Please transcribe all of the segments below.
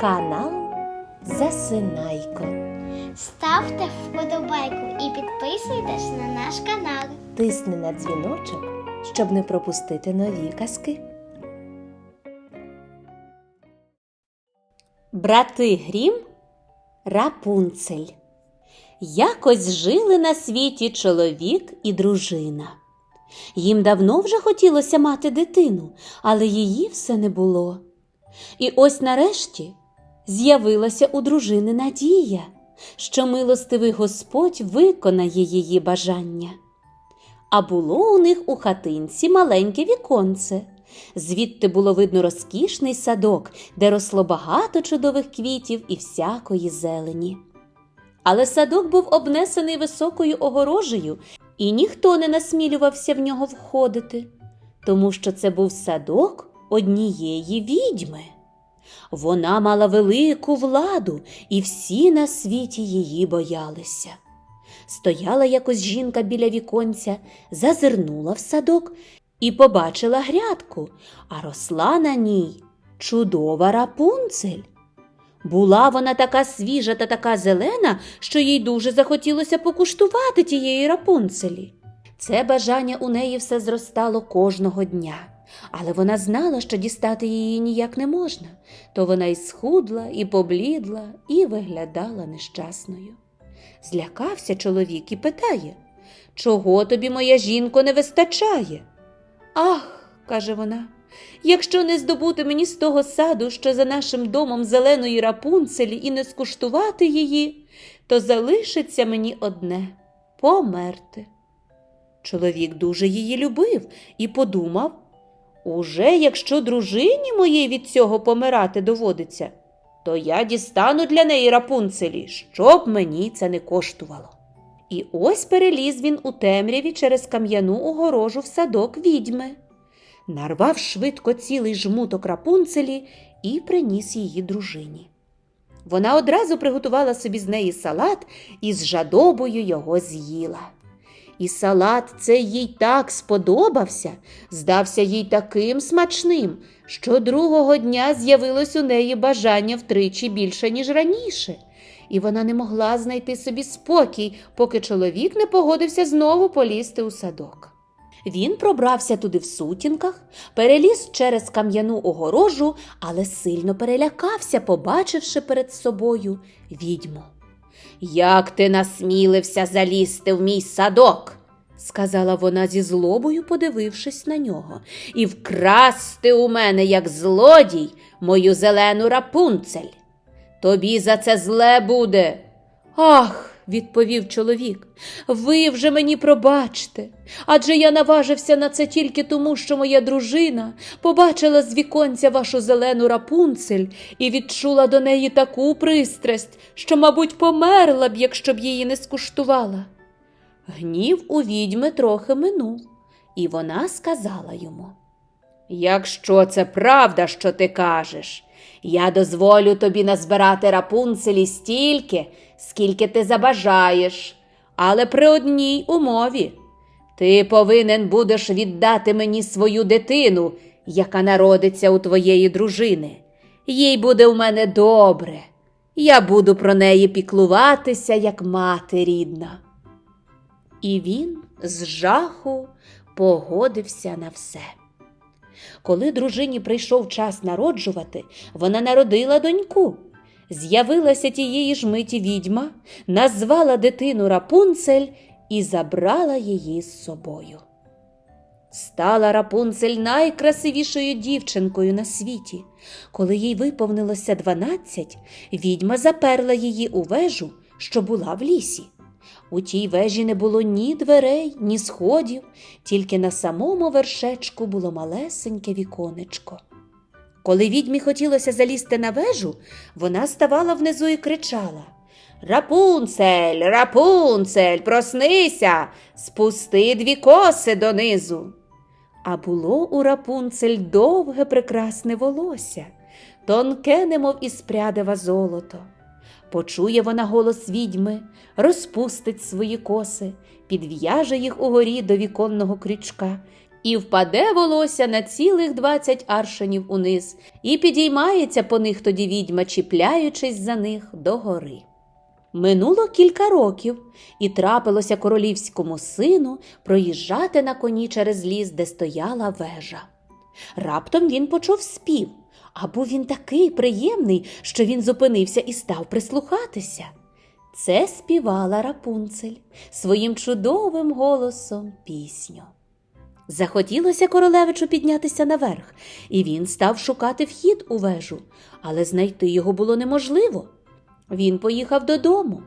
Канал Засинайко. Ставте вподобайку і підписуйтесь на наш канал. Тисни на дзвіночок, щоб не пропустити нові казки. Брати Грім Рапунцель. Якось жили на світі чоловік і дружина. Їм давно вже хотілося мати дитину, але її все не було. І ось нарешті з'явилася у дружини надія, що милостивий Господь виконає її бажання. А було у них у хатинці маленьке віконце. Звідти було видно розкішний садок, де росло багато чудових квітів і всякої зелені. Але садок був обнесений високою огорожею, і ніхто не насмілювався в нього входити, тому що це був садок однієї відьми. Вона мала велику владу, і всі на світі її боялися. Стояла якось жінка біля віконця, зазирнула в садок і побачила грядку, а росла на ній чудова рапунцель. Була вона така свіжа та така зелена, що їй дуже захотілося покуштувати тієї рапунцелі. Це бажання у неї все зростало кожного дня, але вона знала, що дістати її ніяк не можна, то вона й схудла, і поблідла, і виглядала нещасною. Злякався чоловік і питає Чого тобі, моя жінко, не вистачає? Ах, каже вона, якщо не здобути мені з того саду, що за нашим домом зеленої рапунцелі, і не скуштувати її, то залишиться мені одне померти. Чоловік дуже її любив і подумав уже якщо дружині моїй від цього помирати доводиться, то я дістану для неї рапунцелі, щоб мені це не коштувало. І ось переліз він у темряві через кам'яну огорожу в садок відьми, нарвав швидко цілий жмуток рапунцелі і приніс її дружині. Вона одразу приготувала собі з неї салат і з жадобою його з'їла. І салат цей їй так сподобався, здався їй таким смачним, що другого дня з'явилось у неї бажання втричі більше, ніж раніше, і вона не могла знайти собі спокій, поки чоловік не погодився знову полізти у садок. Він пробрався туди в сутінках, переліз через кам'яну огорожу, але сильно перелякався, побачивши перед собою відьму. Як ти насмілився залізти в мій садок? сказала вона зі злобою, подивившись на нього, і вкрасти у мене, як злодій, мою зелену рапунцель. Тобі за це зле буде. Ах, відповів чоловік, ви вже мені пробачте, адже я наважився на це тільки тому, що моя дружина побачила з віконця вашу зелену рапунцель і відчула до неї таку пристрасть, що, мабуть, померла б, якщо б її не скуштувала. Гнів у відьми трохи минув, і вона сказала йому. Якщо це правда, що ти кажеш, я дозволю тобі назбирати рапунцелі стільки, скільки ти забажаєш, але при одній умові. Ти повинен будеш віддати мені свою дитину, яка народиться у твоєї дружини. Їй буде у мене добре. Я буду про неї піклуватися, як мати рідна. І він з жаху погодився на все. Коли дружині прийшов час народжувати, вона народила доньку. З'явилася тієї ж миті відьма, назвала дитину Рапунцель і забрала її з собою. Стала Рапунцель найкрасивішою дівчинкою на світі. Коли їй виповнилося дванадцять, відьма заперла її у вежу, що була в лісі. У тій вежі не було ні дверей, ні сходів, тільки на самому вершечку було малесеньке віконечко. Коли відьмі хотілося залізти на вежу, вона ставала внизу і кричала Рапунцель, рапунцель, проснися, спусти дві коси донизу. А було у рапунцель довге прекрасне волосся, тонке, немов із прядива золото. Почує вона голос відьми, розпустить свої коси, підв'яже їх угорі до віконного крючка і впаде волосся на цілих двадцять аршинів униз, і підіймається по них тоді відьма, чіпляючись за них догори. Минуло кілька років, і трапилося королівському сину проїжджати на коні через ліс, де стояла вежа. Раптом він почув спів, а був він такий приємний, що він зупинився і став прислухатися. Це співала Рапунцель своїм чудовим голосом пісню. Захотілося королевичу піднятися наверх, і він став шукати вхід у вежу, але знайти його було неможливо. Він поїхав додому,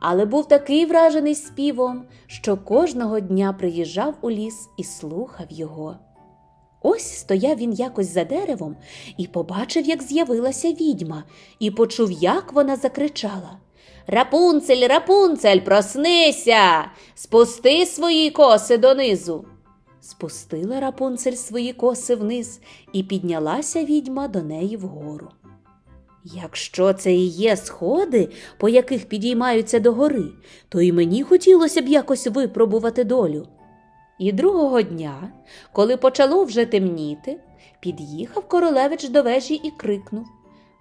але був такий вражений співом, що кожного дня приїжджав у ліс і слухав його. Ось стояв він якось за деревом і побачив, як з'явилася відьма, і почув, як вона закричала. Рапунцель, рапунцель, проснися, спусти свої коси донизу. Спустила Рапунцель свої коси вниз, і піднялася відьма до неї вгору. Якщо це і є сходи, по яких підіймаються до гори, то і мені хотілося б якось випробувати долю. І другого дня, коли почало вже темніти, під'їхав королевич до вежі і крикнув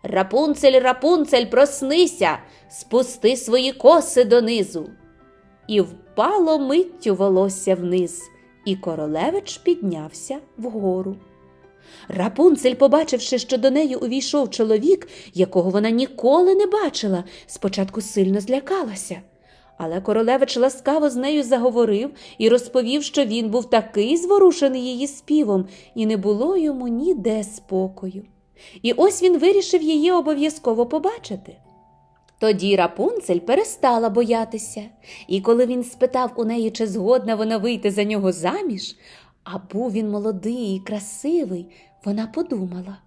Рапунцель, рапунцель, проснися, спусти свої коси донизу. І впало миттю волосся вниз, і королевич піднявся вгору. Рапунцель, побачивши, що до неї увійшов чоловік, якого вона ніколи не бачила, спочатку сильно злякалася. Але королевич ласкаво з нею заговорив і розповів, що він був такий зворушений її співом, і не було йому ніде спокою. І ось він вирішив її обов'язково побачити. Тоді Рапунцель перестала боятися, і коли він спитав у неї, чи згодна вона вийти за нього заміж, а був він молодий і красивий, вона подумала.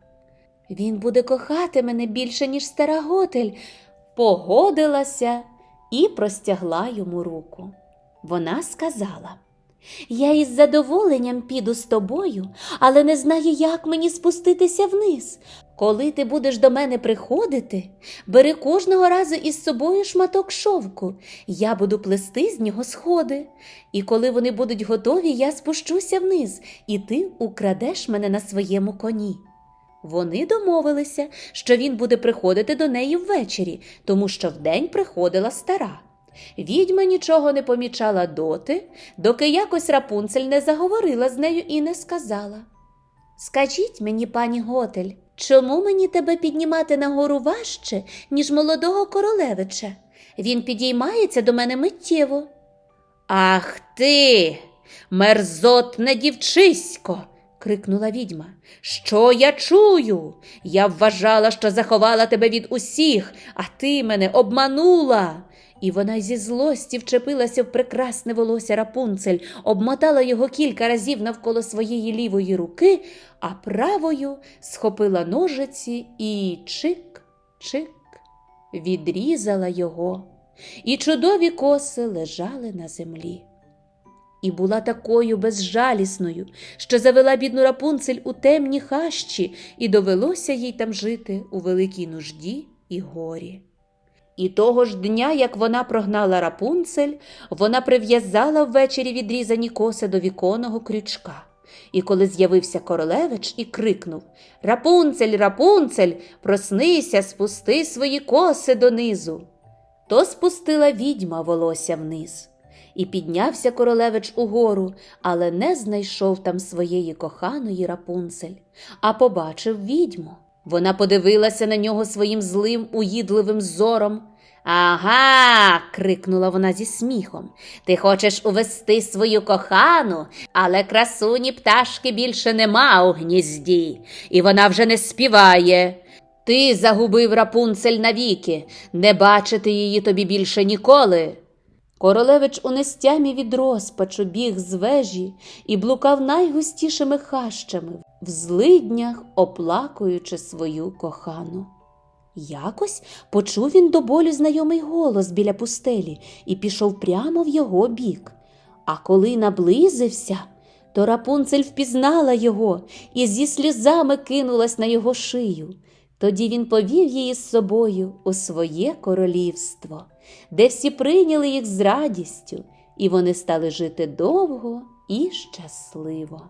Він буде кохати мене більше, ніж стара готель, погодилася і простягла йому руку. Вона сказала Я із задоволенням піду з тобою, але не знаю, як мені спуститися вниз. Коли ти будеш до мене приходити, бери кожного разу із собою шматок шовку. Я буду плести з нього сходи. І коли вони будуть готові, я спущуся вниз, і ти украдеш мене на своєму коні. Вони домовилися, що він буде приходити до неї ввечері, тому що вдень приходила стара. Відьма нічого не помічала доти, доки якось Рапунцель не заговорила з нею і не сказала. Скажіть мені, пані Готель, чому мені тебе піднімати нагору важче, ніж молодого королевича? Він підіймається до мене миттєво. Ах ти, мерзотне дівчисько. Крикнула відьма. Що я чую? Я вважала, що заховала тебе від усіх, а ти мене обманула. І вона зі злості вчепилася в прекрасне волосся Рапунцель, обмотала його кілька разів навколо своєї лівої руки, а правою схопила ножиці і чик-чик відрізала його. І чудові коси лежали на землі. І була такою безжалісною, що завела бідну Рапунцель у темні хащі, і довелося їй там жити у великій нужді і горі. І того ж дня, як вона прогнала Рапунцель, вона прив'язала ввечері відрізані коси до віконного крючка. І коли з'явився королевич і крикнув Рапунцель, Рапунцель, проснися, спусти свої коси донизу. То спустила відьма волосся вниз. І піднявся королевич угору, але не знайшов там своєї коханої Рапунцель, а побачив відьму. Вона подивилася на нього своїм злим, уїдливим зором. Ага. крикнула вона зі сміхом. Ти хочеш увести свою кохану, але красуні пташки більше нема у гнізді, і вона вже не співає. Ти загубив Рапунцель навіки, не бачити її тобі більше ніколи. Королевич у нестямі від розпачу біг з вежі і блукав найгустішими хащами, в злиднях оплакуючи свою кохану. Якось почув він до болю знайомий голос біля пустелі і пішов прямо в його бік. А коли наблизився, то Рапунцель впізнала його і зі сльозами кинулась на його шию. Тоді він повів її з собою у своє королівство, де всі прийняли їх з радістю, і вони стали жити довго і щасливо.